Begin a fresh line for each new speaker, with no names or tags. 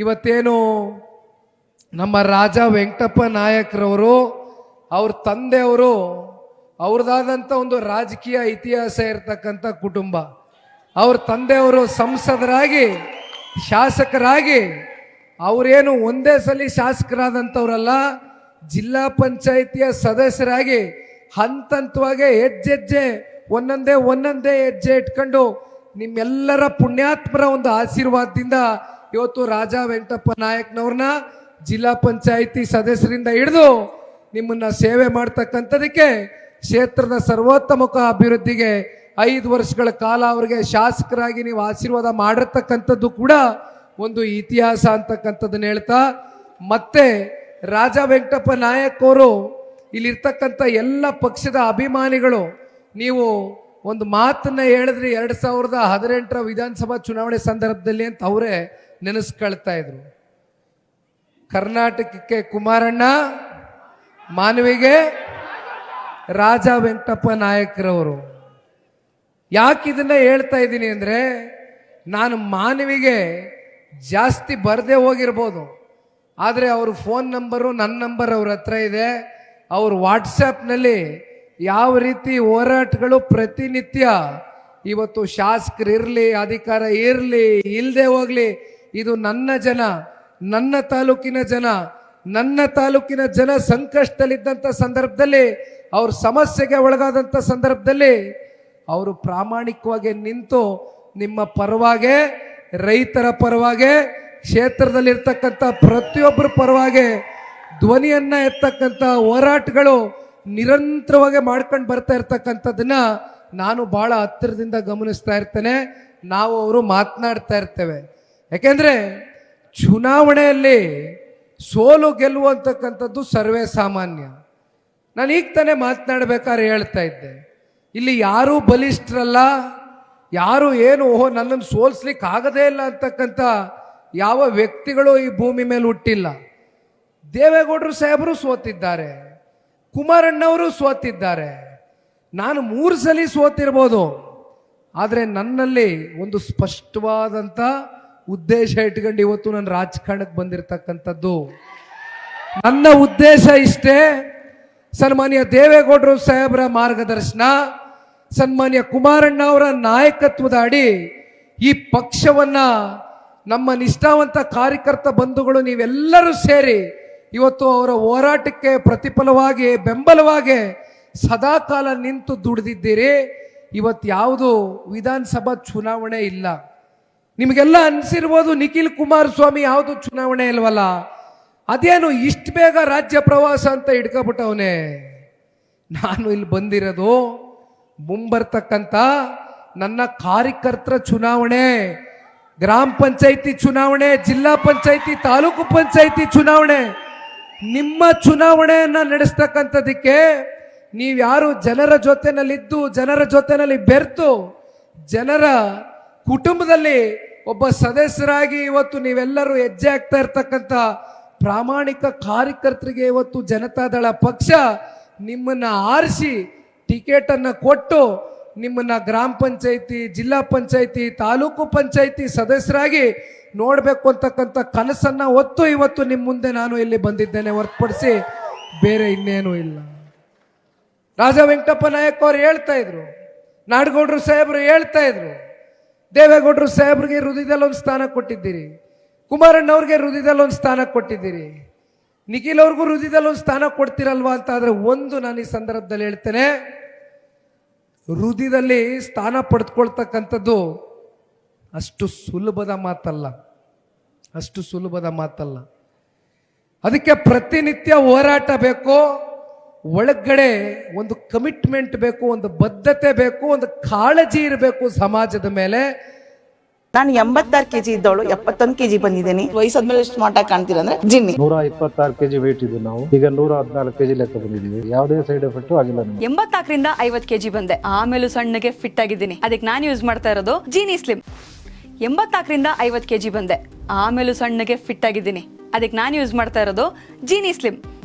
ಇವತ್ತೇನು ನಮ್ಮ ರಾಜ ವೆಂಕಟಪ್ಪ ನಾಯಕರವರು, ಅವ್ರ ತಂದೆಯವರು ಅವ್ರದ್ದಾದಂಥ ಒಂದು ರಾಜಕೀಯ ಇತಿಹಾಸ ಇರತಕ್ಕಂಥ ಕುಟುಂಬ. ಅವ್ರ ತಂದೆಯವರು ಸಂಸದರಾಗಿ, ಶಾಸಕರಾಗಿ, ಅವರೇನು ಒಂದೇ ಸಲ ಶಾಸಕರಾದಂಥವ್ರಲ್ಲ ಜಿಲ್ಲಾ ಪಂಚಾಯಿತಿಯ ಸದಸ್ಯರಾಗಿ ಹಂತ ಹಂತವಾಗಿ ಹೆಜ್ಜೆಜ್ಜೆ, ಒಂದೊಂದೇ ಒಂದೊಂದೇ ಹೆಜ್ಜೆ ಇಟ್ಕೊಂಡು ನಿಮ್ಮೆಲ್ಲರ ಪುಣ್ಯಾತ್ಮರ ಒಂದು ಆಶೀರ್ವಾದದಿಂದ ಇವತ್ತು ರಾಜ ವೆಂಕಟಪ್ಪ ನಾಯಕ್ನವ್ರನ್ನ ಜಿಲ್ಲಾ ಪಂಚಾಯಿತಿ ಸದಸ್ಯರಿಂದ ಹಿಡಿದು ನಿಮ್ಮನ್ನ ಸೇವೆ ಮಾಡ್ತಕ್ಕಂಥದಕ್ಕೆ ಕ್ಷೇತ್ರದ ಸರ್ವೋತ್ತಮಕ ಅಭಿವೃದ್ಧಿಗೆ ಐದು ವರ್ಷಗಳ ಕಾಲ ಅವರಿಗೆ ಶಾಸಕರಾಗಿ ನೀವು ಆಶೀರ್ವಾದ ಮಾಡಿರ್ತಕ್ಕಂಥದ್ದು ಕೂಡ ಒಂದು ಇತಿಹಾಸ ಅಂತಕ್ಕಂಥದ್ದನ್ನ ಹೇಳ್ತಾ, ಮತ್ತೆ ರಾಜ ವೆಂಕಟಪ್ಪ ನಾಯಕ್ ಅವರು ಇಲ್ಲಿರ್ತಕ್ಕಂಥ ಎಲ್ಲ ಪಕ್ಷದ ಅಭಿಮಾನಿಗಳು, ನೀವು ಒಂದು ಮಾತನ್ನ ಹೇಳಿದ್ರಿ ಎರಡು ಸಾವಿರದ ಹದಿನೆಂಟರ ವಿಧಾನಸಭಾ ಚುನಾವಣೆ ಸಂದರ್ಭದಲ್ಲಿ ಅಂತ ಅವರೇ ನೆನೆಸ್ಕೊಳ್ತಾ ಇದ್ರು. ಕರ್ನಾಟಕಕ್ಕೆ ಕುಮಾರಣ್ಣ, ಮಾನವಿಗೆ ರಾಜ ವೆಂಕಟಪ್ಪ ನಾಯಕರವರು. ಯಾಕೆ ಇದನ್ನ ಹೇಳ್ತಾ ಇದ್ದೀನಿ ಅಂದ್ರೆ, ನಾನು ಮಾನವಿಗೆ ಜಾಸ್ತಿ ಬರದೇ ಹೋಗಿರ್ಬೋದು. ಆದರೆ ಅವ್ರ ಫೋನ್ ನಂಬರು ನನ್ನ ನಂಬರ್ ಅವ್ರ ಹತ್ರ ಇದೆ. ಅವ್ರ ವಾಟ್ಸಪ್ನಲ್ಲಿ ಯಾವ ರೀತಿ ಹೋರಾಟಗಳು ಪ್ರತಿನಿತ್ಯ, ಇವತ್ತು ಶಾಸಕರು ಇರಲಿ, ಅಧಿಕಾರ ಇರಲಿ ಇಲ್ಲದೆ ಹೋಗ್ಲಿ ಇದು ನನ್ನ ಜನ, ನನ್ನ ತಾಲೂಕಿನ ಜನ, ನನ್ನ ತಾಲೂಕಿನ ಜನ ಸಂಕಷ್ಟದಲ್ಲಿದ್ದಂಥ ಸಂದರ್ಭದಲ್ಲಿ, ಅವ್ರ ಸಮಸ್ಯೆಗೆ ಒಳಗಾದಂಥ ಸಂದರ್ಭದಲ್ಲಿ ಅವರು ಪ್ರಾಮಾಣಿಕವಾಗಿ ನಿಂತು ನಿಮ್ಮ ಪರವಾಗೆ, ರೈತರ ಪರವಾಗೆ, ಕ್ಷೇತ್ರದಲ್ಲಿರ್ತಕ್ಕಂಥ ಪ್ರತಿಯೊಬ್ಬರ ಪರವಾಗಿ ಧ್ವನಿಯನ್ನ ಎತ್ತಕ್ಕಂಥ ಹೋರಾಟಗಳು ನಿರಂತರವಾಗಿ ಮಾಡ್ಕೊಂಡು ಬರ್ತಾ ಇರ್ತಕ್ಕಂಥದ್ದನ್ನ ನಾನು ಬಹಳ ಹತ್ತಿರದಿಂದ ಗಮನಿಸ್ತಾ ಇರ್ತೇನೆ. ನಾವು ಅವರು ಮಾತನಾಡ್ತಾ ಇರ್ತೇವೆ. ಯಾಕೆಂದ್ರೆ ಚುನಾವಣೆಯಲ್ಲಿ ಸೋಲು ಗೆಲುವು ಅಂತಕ್ಕಂಥದ್ದು ಸರ್ವೇ ಸಾಮಾನ್ಯ. ನಾನು ಈಗ ತಾನೇ ಮಾತನಾಡ್ಬೇಕಾದ್ರೆ ಹೇಳ್ತಾ ಇದ್ದೆ. ಇಲ್ಲಿ ಯಾರೂ ಬಲಿಷ್ಠರಲ್ಲ, ಯಾರು ಏನು, ಓಹೋ, ನನ್ನನ್ನು ಸೋಲ್ಸ್ಲಿಕ್ಕೆ ಆಗದೇ ಇಲ್ಲ ಅಂತಕ್ಕಂಥ ಯಾವ ವ್ಯಕ್ತಿಗಳು ಈ ಭೂಮಿ ಮೇಲೆ ಹುಟ್ಟಿಲ್ಲ. ದೇವೇಗೌಡರು ಸಾಹೇಬರು ಸೋತಿದ್ದಾರೆ, ಕುಮಾರಣ್ಣವರು ಸೋತಿದ್ದಾರೆ. ನಾನು ಮೂರು ಸಲ ಸೋತಿರ್ಬೋದು. ಆದರೆ ನನ್ನಲ್ಲಿ ಒಂದು ಸ್ಪಷ್ಟವಾದಂಥ ಉದ್ದೇಶ ಇಟ್ಕೊಂಡು ಇವತ್ತು ನಾನು ರಾಜಕಾರಣಕ್ಕೆ ಬಂದಿರತಕ್ಕಂಥದ್ದು. ನನ್ನ ಉದ್ದೇಶ ಇಷ್ಟೇ, ಸನ್ಮಾನ್ಯ ದೇವೇಗೌಡರು ಸಾಹೇಬರ ಮಾರ್ಗದರ್ಶನ, ಸನ್ಮಾನ್ಯ ಕುಮಾರಣ್ಣ ಅವರ ನಾಯಕತ್ವದ ಅಡಿ ಈ ಪಕ್ಷವನ್ನ ನಮ್ಮ ನಿಷ್ಠಾವಂತ ಕಾರ್ಯಕರ್ತ ಬಂಧುಗಳು ನೀವೆಲ್ಲರೂ ಸೇರಿ ಇವತ್ತು ಅವರ ಹೋರಾಟಕ್ಕೆ ಪ್ರತಿಫಲವಾಗಿ, ಬೆಂಬಲವಾಗಿ ಸದಾಕಾಲ ನಿಂತು ದುಡಿದಿದ್ದೀರಿ. ಇವತ್ತು ಯಾವುದು ವಿಧಾನಸಭಾ ಚುನಾವಣೆ ಇಲ್ಲ. ನಿಮಗೆಲ್ಲ ಅನಿಸಿರ್ಬೋದು ನಿಖಿಲ್ ಕುಮಾರಸ್ವಾಮಿ ಯಾವುದು ಚುನಾವಣೆ ಇಲ್ವಲ್ಲ? ಅದೇನು ಇಷ್ಟು ಬೇಗ ರಾಜ್ಯ ಪ್ರವಾಸ ಅಂತ ಇಟ್ಕೊಬಿಟ್ಟವನೆ ನಾನು ಇಲ್ಲಿ ಬಂದಿರೋದು ಮುಂಬರ್ತಕ್ಕಂಥ ನನ್ನ ಕಾರ್ಯಕರ್ತರ ಚುನಾವಣೆ, ಗ್ರಾಮ ಪಂಚಾಯಿತಿ ಚುನಾವಣೆ, ಜಿಲ್ಲಾ ಪಂಚಾಯಿತಿ, ತಾಲೂಕು ಪಂಚಾಯಿತಿ ಚುನಾವಣೆ. ನಿಮ್ಮ ಚುನಾವಣೆಯನ್ನು ನಡೆಸ್ತಕ್ಕಂಥದಕ್ಕೆ ನೀವ್ಯಾರು ಜನರ ಜೊತೆನಲ್ಲಿದ್ದು, ಜನರ ಜೊತೆನಲ್ಲಿ ಬೆರ್ತು, ಜನರ ಕುಟುಂಬದಲ್ಲಿ ಒಬ್ಬ ಸದಸ್ಯರಾಗಿ ಇವತ್ತು ನೀವೆಲ್ಲರೂ ಹೆಜ್ಜೆ ಆಗ್ತಾ ಇರ್ತಕ್ಕಂಥ ಪ್ರಾಮಾಣಿಕ ಕಾರ್ಯಕರ್ತರಿಗೆ ಇವತ್ತು ಜನತಾದಳ ಪಕ್ಷ ನಿಮ್ಮನ್ನ ಆರಿಸಿ ಟಿಕೆಟ್ ಅನ್ನ ಕೊಟ್ಟು ನಿಮ್ಮನ್ನ ಗ್ರಾಮ ಪಂಚಾಯಿತಿ, ಜಿಲ್ಲಾ ಪಂಚಾಯಿತಿ, ತಾಲೂಕು ಪಂಚಾಯಿತಿ ಸದಸ್ಯರಾಗಿ ನೋಡಬೇಕು ಅಂತಕ್ಕಂಥ ಕನಸನ್ನ ಹೊತ್ತು ಇವತ್ತು ನಿಮ್ಮ ಮುಂದೆ ನಾನು ಇಲ್ಲಿ ಬಂದಿದ್ದೇನೆ. ಹೊರತುಪಡಿಸಿ ಬೇರೆ ಇನ್ನೇನೂ ಇಲ್ಲ. ರಾಜ ವೆಂಕಟಪ್ಪ ನಾಯಕ್ ಅವ್ರು ಹೇಳ್ತಾ ಇದ್ರು. ನಾಡಗೌಡರು ಸಾಹೇಬರು ಹೇಳ್ತಾ ಇದ್ರು. ದೇವೇಗೌಡರು ಸಾಹೇಬ್ರಿಗೆ ಹೃದಯದಲ್ಲಿ ಒಂದು ಸ್ಥಾನ ಕೊಟ್ಟಿದ್ದೀರಿ. ಕುಮಾರಣ್ಣವ್ರಿಗೆ ಹೃದಯದಲ್ಲಿ ಒಂದು ಸ್ಥಾನ ಕೊಟ್ಟಿದ್ದೀರಿ. ನಿಖಿಲ್ ಅವ್ರಿಗೂ ಹೃದಯದಲ್ಲಿ ಒಂದು ಸ್ಥಾನ ಕೊಡ್ತೀರಲ್ವಾ ಅಂತ ಆದರೆ ಒಂದು ನಾನು ಈ ಸಂದರ್ಭದಲ್ಲಿ ಹೇಳ್ತೇನೆ, ಹೃದಯದಲ್ಲಿ ಸ್ಥಾನ ಪಡೆದುಕೊಳ್ತಕ್ಕಂಥದ್ದು ಅಷ್ಟು ಸುಲಭದ ಮಾತಲ್ಲ. ಅಷ್ಟು ಸುಲಭದ ಮಾತಲ್ಲ. ಅದಕ್ಕೆ ಪ್ರತಿನಿತ್ಯ ಹೋರಾಟ ಬೇಕು ಒಳಗಡೆ ಒಂದು ಕಮಿಟ್ಮೆಂಟ್ ಬೇಕು ಒಂದು ಬದ್ಧತೆ ಬೇಕು ಒಂದು ಕಾಳಜಿ ಇರಬೇಕು ಸಮಾಜದ ಮೇಲೆ.
ನಾನು ಎಂಬತ್ತಾರು ಕೆಜಿ ಇದ್ದವಳು ಎಪ್ಪತ್ತೊಂದು ಕೆಜಿ ಬಂದಿದ್ದೀನಿ. ವಯಸ್ಸಾದ್ಮೇಲೆ ಸ್ಮಾರ್ಟ್ ಆಗಿ ಕಾಣ್ತೀರ ಅಂದ್ರೆ ಜಿನ್ನಿ.
ನೂರ ಇಪ್ಪತ್ತಾರು ಕೆಜಿ ವೇಟ್ ಇದ್ದು ನಾವು. ಈಗ ನೂರ ಹದಿನಾಲ್ಕು ಕೆಜಿ ಲೆಕ್ಕ ಬಂದಿದ್ದೀವಿ. ಯಾವುದೇ ಸೈಡ್ ಎಫೆಕ್ಟ್ ಆಗಿಲ್ಲ ಎಂಬತ್ತಾಕರಿಂದ
ಎಂಬತ್ನಾಲ್ಕರಿಂದ ಐವತ್ ಕೆಜಿ ಬಂದೆ. ಆಮೇಲೂ ಸಣ್ಣಗೆ ಫಿಟ್ ಆಗಿದ್ದೀನಿ. ಅದಕ್ಕೆ ನಾನು ಯೂಸ್ ಮಾಡ್ತಾ ಇರೋದು ಜೀನಿ ಸ್ಲಿಮ್ ಎಂಬತ್ನಾಲ್ಕರಿಂದ ಐವತ್ ಕೆಜಿ ಬಂದೆ. ಆಮೇಲೂ ಸಣ್ಣಗೆ ಫಿಟ್ ಆಗಿದ್ದೀನಿ. ಅದಕ್ಕೆ ನಾನು ಯೂಸ್ ಮಾಡ್ತಾ ಇರೋದು ಜೀನಿ ಸ್ಲಿಮ್